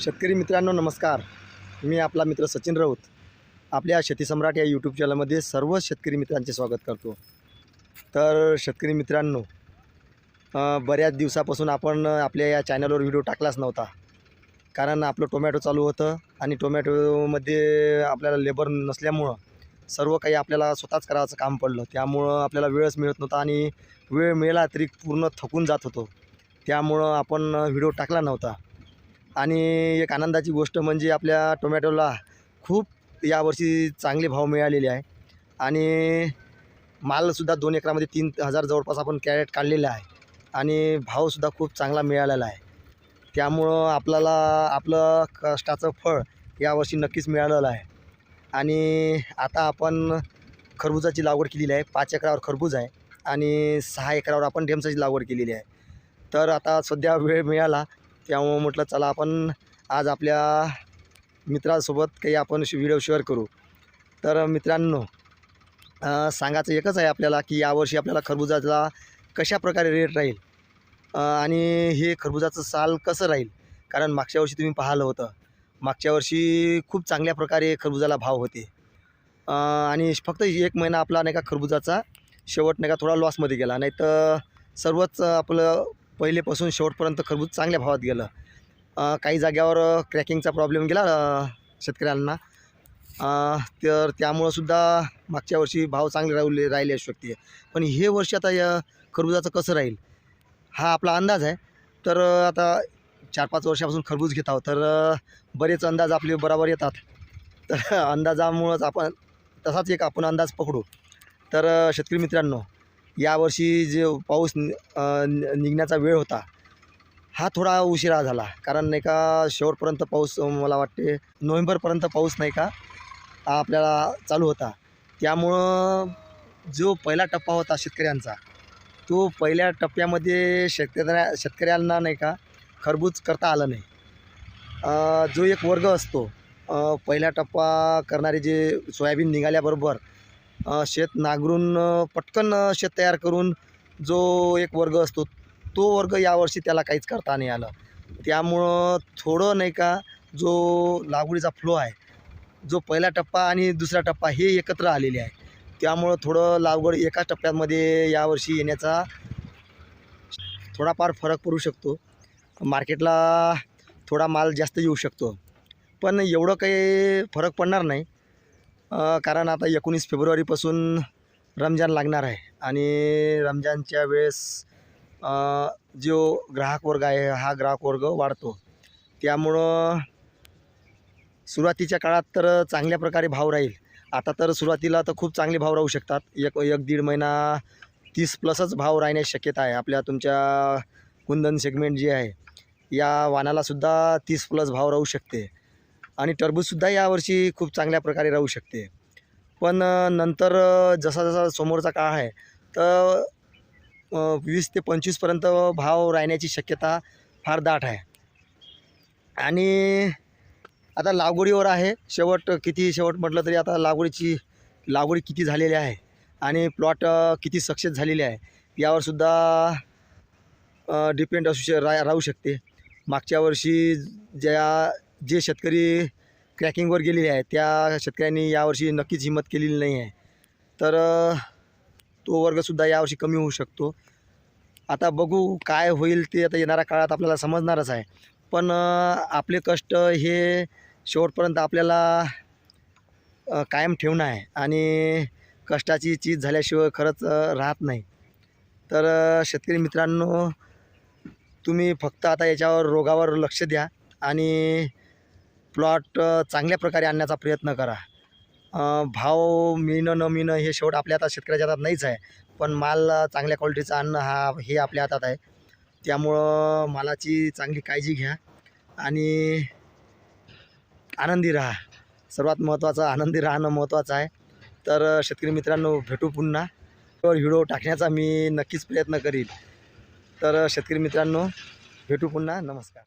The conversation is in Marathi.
शेतकरी मित्रांनो नमस्कार. मी आपला मित्र सचिन राऊत. आपल्या शेतीसम्राट या यूट्यूब चॅनलमध्ये सर्व शेतकरी मित्रांचे स्वागत करतो. तर शेतकरी मित्रांनो बऱ्याच दिवसापासून आपण आपल्या या चॅनलवर व्हिडिओ टाकलाच नव्हता. कारण आपलं टोमॅटो चालू होतं आणि टोमॅटोमध्ये आपल्याला लेबर नसल्यामुळं सर्व काही आपल्याला स्वतःच करायचं काम पडलं. त्यामुळं आपल्याला वेळच मिळत नव्हता आणि वेळ मिळाला तरी पूर्ण थकून जात होतो. त्यामुळं आपण व्हिडिओ टाकला नव्हता. आणि एक आनंदाची गोष्ट म्हणजे आपल्या टोमॅटोला खूप यावर्षी चांगले भाव मिळालेले आहे. आणि मालसुद्धा दोन एकरामध्ये तीन हजार जवळपास आपण कॅरेट काढलेला आहे. आणि भावसुद्धा खूप चांगला मिळालेला आहे. त्यामुळं आपल्याला आपलं कष्टाचं फळ यावर्षी नक्कीच मिळालेलं आहे. आणि आता आपण खरबुजाची लागवड केलेली आहे. पाच एकरावर खरबूज आहे. आणि सहा एकरावर आपण ढेमसाची लागवड केलेली आहे. तर आता सध्या वेळ मिळाला. त्यामुळं म्हटलं चला आपण आज आपल्या मित्रासोबत काही आपण व्हिडिओ शेअर करू. तर मित्रांनो सांगायचं एकच आहे आपल्याला की यावर्षी आपल्याला खरबुजाचा कशा प्रकारे रेट राहील? आणि हे खरबुजाचं साल कसं राहील? कारण मागच्या वर्षी तुम्ही पाहिलं होतं. मागच्या वर्षी खूप चांगल्या प्रकारे खरबुजाला भाव होते. आणि फक्त एक महिना आपला नाही का खरबुजाचा शेवट नाही का थोडा लॉसमध्ये गेला. नाही तर सर्वच आपलं पहिलेपासून शेवटपर्यंत खरबूज चांगल्या भावात गेलं. काही जाग्यावर क्रॅकिंगचा प्रॉब्लेम गेला शेतकऱ्यांना. तर त्यामुळंसुद्धा मागच्या वर्षी भाव चांगले राहिले राहिले असू शकते पण हे वर्ष आता या खरबुजाचं कसं राहील? हा आपला अंदाज आहे. तर आता चार पाच वर्षापासून खरबूज घेत आहोत. तर बरेच अंदाज आपले बरोबर येतात. तर अंदाजामुळंच आपण तसाच एक आपण अंदाज पकडू. तर शेतकरी मित्रांनो यावर्षी जे पाऊस नि- निघण्याचा वेळ होता हा थोडा उशिरा झाला. कारण नाही का शेवटपर्यंत पाऊस मला वाटते नोव्हेंबरपर्यंत पाऊस नाही का आपल्याला चालू होता. त्यामुळं जो पहिला टप्पा होता शेतकऱ्यांचा तो पहिल्या टप्प्यामध्ये शेतकऱ्या शेतकऱ्यांना नाही का खरबूज करता आलं नाही. जो एक वर्ग असतो पहिला टप्पा करणारे जे सोयाबीन निघाल्याबरोबर शेत नांगरून पटकन शेत तयार करून जो एक वर्ग असतो तो वर्ग यावर्षी त्याला काहीच करता नाही आलं. त्यामुळं थोडं नाही का जो लागवडीचा फ्लो आहे जो पहिला टप्पा आणि दुसरा टप्पा हे एकत्र आलेले आहे. त्यामुळं थोडं लागवड एका टप्प्यामध्ये यावर्षी येण्याचा थोडाफार फरक पडू शकतो. मार्केटला थोडा माल जास्त येऊ शकतो. पण एवढं काही फरक पडणार नाही. कारण आता एकोणीस फेब्रुवारीपासून रमजान लागणार आहे आणि रमजानच्या वेळेस जो ग्राहक वर्ग आहे हा ग्राहक वर्ग वाढतो. त्यामुळं सुरुवातीच्या काळात तर चांगल्या प्रकारे भाव राहील. आता तर सुरुवातीला तर खूप चांगले भाव राहू शकतात. एक एक दीड महिना तीस प्लसच भाव राहण्याची शक्यता आहे. आपल्या तुमच्या कुंदन सेगमेंट जी आहे या वानालासुद्धा तीस प्लस भाव राहू शकते. आणि टरबूजसुद्धा यावर्षी खूप चांगल्या प्रकारे राहू शकते. पण नंतर जसा जसा समोरचा काळ आहे तर वीस ते पंचवीसपर्यंत भाव राहण्याची शक्यता फार दाट आहे. आणि आता लागवडीवर आहे. शेवट किती शेवट म्हटलं तरी आता लागवडीची लागवडी किती झालेली आहे आणि प्लॉट किती सक्सेस झालेले आहे यावरसुद्धा डिपेंड असू श रा राहू शकते. मागच्या वर्षी ज्या जे शेतकरी क्रॅकिंगवर गेलेले आहे त्या शेतकऱ्यांनी यावर्षी नक्कीच हिंमत केलेली नाही आहे. तर तो वर्गसुद्धा यावर्षी कमी होऊ शकतो. आता बघू काय होईल ते आता येणाऱ्या काळात आपल्याला समजणारच आहे. पण आपले कष्ट हे शेवटपर्यंत आपल्याला कायम ठेवणं आहे आणि कष्टाची चीज झाल्याशिवाय खरंच राहत नाही. तर शेतकरी मित्रांनो तुम्ही फक्त आता याच्यावर रोगावर लक्ष द्या आणि प्लॉट चांगल्या प्रकारे आणण्याचा प्रयत्न करा. भाव मिळणं न मिळणं हे शेवट आपल्या हातात शेतकऱ्याच्या हातात नाहीच आहे. पण माल चांगल्या क्वालिटीचा आणणं हा हे आपल्या हातात आहे. त्यामुळं मालाची चांगली काळजी घ्या आणि आनंदी राहा. सर्वात महत्त्वाचं आनंदी राहणं महत्त्वाचं आहे. तर शेतकरी मित्रांनो भेटू पुन्हा. व्हिडिओ टाकण्याचा मी नक्कीच प्रयत्न करील तर शेतकरी मित्रांनो भेटू पुन्हा. नमस्कार.